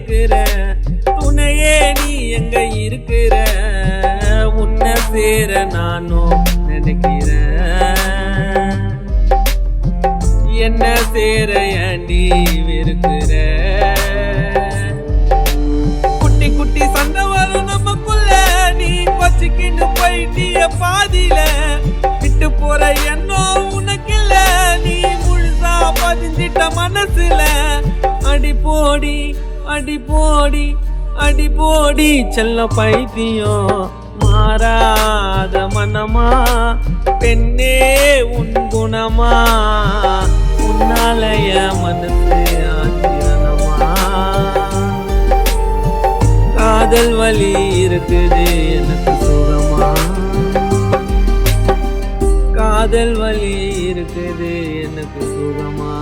இருக்கிற உணையே நீ எங்க இருக்கிற? உன்னை சேர நானும் நினைக்கிறேன். என்ன சேர ஏண்டி இருக்கிற குட்டி குட்டி சண்டை வரும் நமக்குள்ள நீ வச்சுக்கின்னு போயிட்டிய பாதியில. விட்டு போற எண்ணம் உனக்கு இல்ல நீ முழுசா பதிஞ்சிட்ட மனசுல. அடி போடி அடி போடி அடி போடி செல்ல பைத்தியம் மாறாத மனமா? பெண்ணே உன் குணமா? உன்னாலய மனசு காதல் வலி இருக்குது எனக்கு சுகமா? காதல் வலி இருக்குது எனக்கு சுகமா?